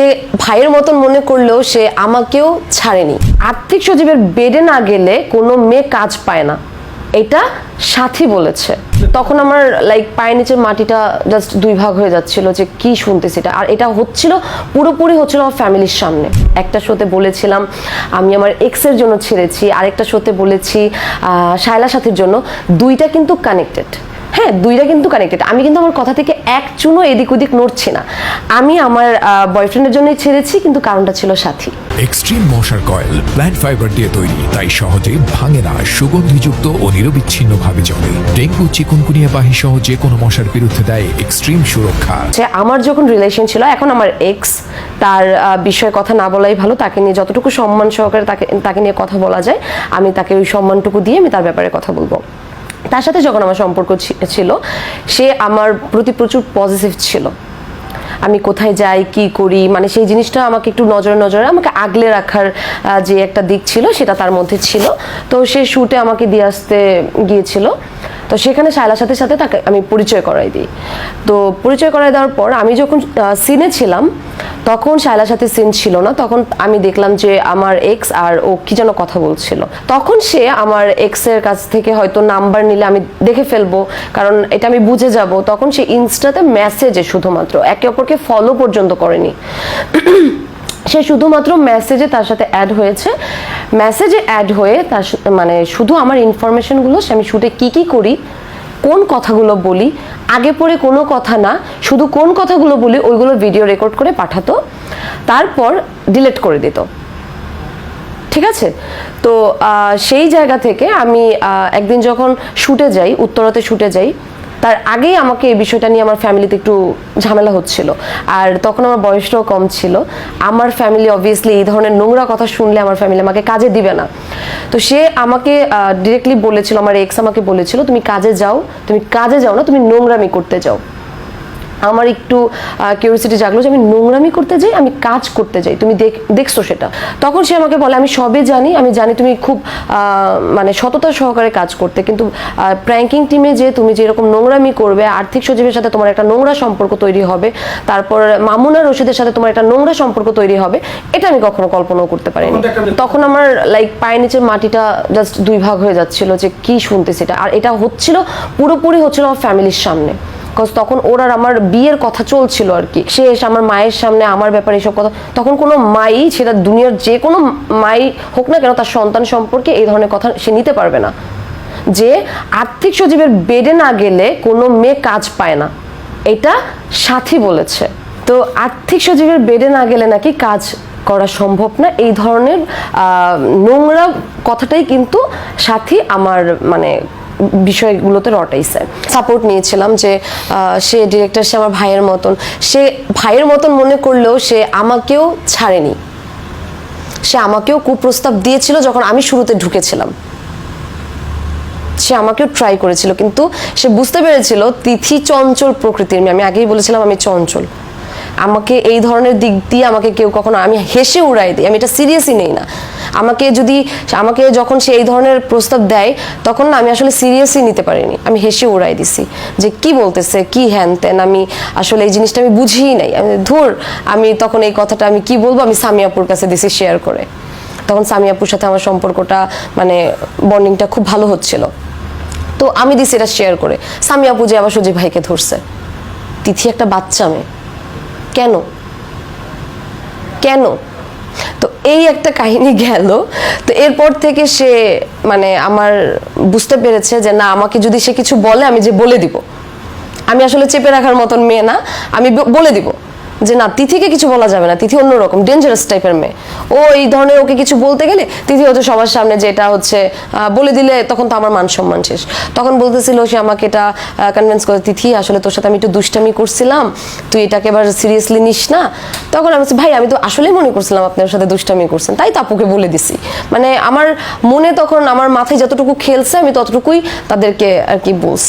সে ভাইয়ের মতন মনে করলেও সে আমাকেও ছাড়েনি। আর্থিক সজীবের বেডে না গেলে কোনো মেয়ে কাজ পায় না। এটা সাথী বলেছে। তখন আমার লাইক পায়ের নিচের মাটিটা জাস্ট দুই ভাগ হয়ে যাচ্ছিল যে কি শুনতেছি এটা। আর এটা হচ্ছিল, পুরোপুরি হচ্ছিল আমার ফ্যামিলির সামনে। একটা শোতে বলেছিলাম, আমি আমার এক্সের জন্য ছেড়েছি। আরেকটা শোতে বলেছি শায়লা সাথীর জন্য। দুইটা কিন্তু কানেক্টেড হ্যাঁ দুইটা কিন্তু কানেক্টেড আমি কিন্তু আমার কথা থেকে এক চুনো এদিক ওদিক নড়ছি না। আমি আমার বয়ফ্রেন্ডের জন্যই ছেড়েছি কিন্তু কারণটা ছিল সাথী। এক্সট্রিম মশার কয়েল প্ল্যান্ট ফাইবার দিয়ে তৈরি তাই সহজে ভাঙে না সুগন্ধিযুক্ত ও নিরবিচ্ছিন্ন ভাবে চলে ডেঙ্গু চিকুনকুনিয়া বাহি সহ যে কোনো মশার বিরুদ্ধে দেয় এক্সট্রিম সুরক্ষা। যে আমার যখন রিলেশন ছিল এখন আমার এক্স তার বিষয়ে কথা না বলাই ভালো তাকে নিয়ে যতটুকু সম্মান সহকারে তাকে তাকে নিয়ে কথা বলা যায় আমি তাকে ওই সম্মানটুকু দিয়ে আমি তার ব্যাপারে কথা বলব। তার সাথে যখন আমার সম্পর্ক ছিল, সে আমার প্রতি প্রচুর পজিটিভ ছিল। আমি কোথায় যাই, কি করি মানে সেই জিনিসটা আমাকে একটু নজরে নজরে, আমাকে আগলে রাখার যে একটা দিক ছিল সেটা তার মধ্যে ছিল। তো সে শুটে আমাকে দিয়ে আসতে গিয়েছিল। তো সেখানে শায়লার সাথে সাথে তাকে আমি পরিচয় করাই দিই। তো পরিচয় করাই দেওয়ার পর আমি যখন সিনে ছিলাম, তখন শায়লার সাথে সিন ছিল না। তখন আমি দেখলাম যে আমার এক্স আর ও কি যেন কথা বলছিল। তখন সে আমার এক্সের কাছ থেকে হয়তো নাম্বার নিলে আমি দেখে ফেলব, কারণ এটা আমি বুঝে যাব। তখন সে ইনস্টাতে মেসেজে শুধুমাত্র, একে অপরকে ফলো পর্যন্ত করেনি। সে শুধুমাত্র মেসেজে তার সাথে অ্যাড হয়েছে। মেসেজে অ্যাড হয়ে তার মানে শুধু আমার ইনফরমেশনগুলো সে আমি শুটে কি কি করি, কোন কথাগুলো বলি, আগে পরে কোনো কথা না, শুধু কোন কথাগুলো বলি ওইগুলো ভিডিও রেকর্ড করে পাঠাতো, তারপর ডিলিট করে দিত। ঠিক আছে? তো সেই জায়গা থেকে আমি একদিন যখন শুটে যাই, উত্তরাতে শুটে যাই তার আগেই আমাকে এই বিষয়টা নিয়ে আমার ফ্যামিলিতে একটু ঝামেলা হচ্ছিল। আর তখন আমার বয়সটাও কম ছিল। আমার ফ্যামিলি অবভিয়াসলি এই ধরনের নোংরা কথা শুনলে আমার ফ্যামিলি আমাকে কাজে দিবে না। তো সে আমাকে ডিরেক্টলি বলেছিল, আমার এক্স আমাকে বলেছিল, তুমি কাজে যাও, তুমি কাজে যাও না, তুমি নোংরামি করতে যাও। আমার একটু কিউরিসিটি জাগলো যে আমি নোংরামি করতে যাই আমি কাজ করতে যাই তুমি দেখ দেখছ সেটা। তখন সে আমাকে বলে আমি সবে জানি আমি জানি তুমি খুব মানে সততা সহকারে কাজ করতে কিন্তু প্র্যাঙ্কিং টিমে যে তুমি যেরকম নোংরামি করবে আর্থিক সচিবের সাথে তোমার একটা নোংরা সম্পর্ক তৈরি হবে তারপর মামুনা রশিদের সাথে তোমার একটা নোংরা সম্পর্ক তৈরি হবে এটা আমি কখনো কল্পনাও করতে পারিনি। তখন আমার লাইক পায়ের নিচের মাটিটা জাস্ট দুই ভাগ হয়ে যাচ্ছিল যে কি শুনতেছি এটা। আর এটা হচ্ছিল পুরোপুরি হচ্ছিল আমার ফ্যামিলির সামনে। বিকজ তখন ওর আর আমার বিয়ের কথা চলছিল আর কি। সে এসে আমার মায়ের সামনে, আমার ব্যাপারে এসব কথা, তখন কোনো মাই সেটা দুনিয়ার যে কোনো মাই হোক না কেন, তার সন্তান সম্পর্কে এই ধরনের কথা সে নিতে পারবে না। যে আর্থিক সজীবের বেডে না গেলে কোনো মেয়ে কাজ পায় না। এটা সাথী বলেছে। তো আর্থিক সজীবের বেডে না গেলে নাকি কাজ করা সম্ভব না। এই ধরনের নোংরা কথাটাই কিন্তু সাথী আমার মানে বিষয়গুলোতে রটাইছে। সাপোর্ট নিয়েছিলাম যে সে ডিরেক্টর সে আমার ভাইয়ের মতন। সে ভাইয়ের মতন মনে করলেও সে আমাকেও ছাড়েনি। সে আমাকেও কুপ্রস্তাব দিয়েছিল যখন আমি শুরুতে ঢুকেছিলাম। সে আমাকেও ট্রাই করেছিল, কিন্তু সে বুঝতে পেরেছিল তিথি চঞ্চল প্রকৃতির আমি আগেই বলেছিলাম আমি চঞ্চল। আমাকে এই ধরনের দিক দিয়ে আমাকে কেউ কখনো, আমি হেসে উড়াই দিই, আমি এটা সিরিয়াসই নেই না। আমাকে যদি, আমাকে যখন সে এই ধরনের প্রস্তাব দেয়, তখন না আমি আসলে সিরিয়াসই নিতে পারিনি। আমি হেসে উড়াই দিছি যে কি বলতেছে, কি হ্যান ত্যান, আমি আসলে এই জিনিসটা আমি বুঝিই নাই। আমি ধুর, আমি তখন এই কথাটা আমি কি বলব, আমি সামিয়াপুর কাছে দিছি শেয়ার করে। তখন সামিয়াপুর সাথে আমার সম্পর্কটা মানে বন্ডিংটা খুব ভালো হচ্ছিল। তো আমি দিছি এটা শেয়ার করে। সামি আপু যে আবার সুজি ভাইকে ধরছে। তিথি একটা বাচ্চা মেয়ে। কেন? কেন? তো এই একটা কাহিনী গেল। তো এরপর থেকে সে মানে আমার বুঝতে পেরেছে যে না, আমাকে যদি সে কিছু বলে, আমি যে বলে দিব। আমি আসলে চেপে রাখার মতন মেয়ে না, আমি বলে দিব। যে না, তিথিকে কিছু বলা যাবে না, তিথি অন্যরকম ডেঞ্জারাস টাইপের মেয়ে। ও এই ধরনের ওকে কিছু বলতে গেলে তিথি হচ্ছে সবার সামনে যে এটা হচ্ছে বলে দিলে তখন তো আমার মান সম্মান শেষ। তখন বলতেছিল সে আমাকে এটা কনভিন্স করে, তিথি, আসলে তোর সাথে আমি একটু দুষ্টামি করছিলাম, তুই এটাকে এবার সিরিয়াসলি নিস না? তখন আমি ভাই, আমি তো আসলেই মনে করছিলাম আপনার সাথে দুষ্টামি করছেন, তাই তো আপুকে বলে দিছি। মানে আমার মনে তখন, আমার মাথায় যতটুকু খেলছে, আমি ততটুকুই তাদেরকে আর কি বলছি।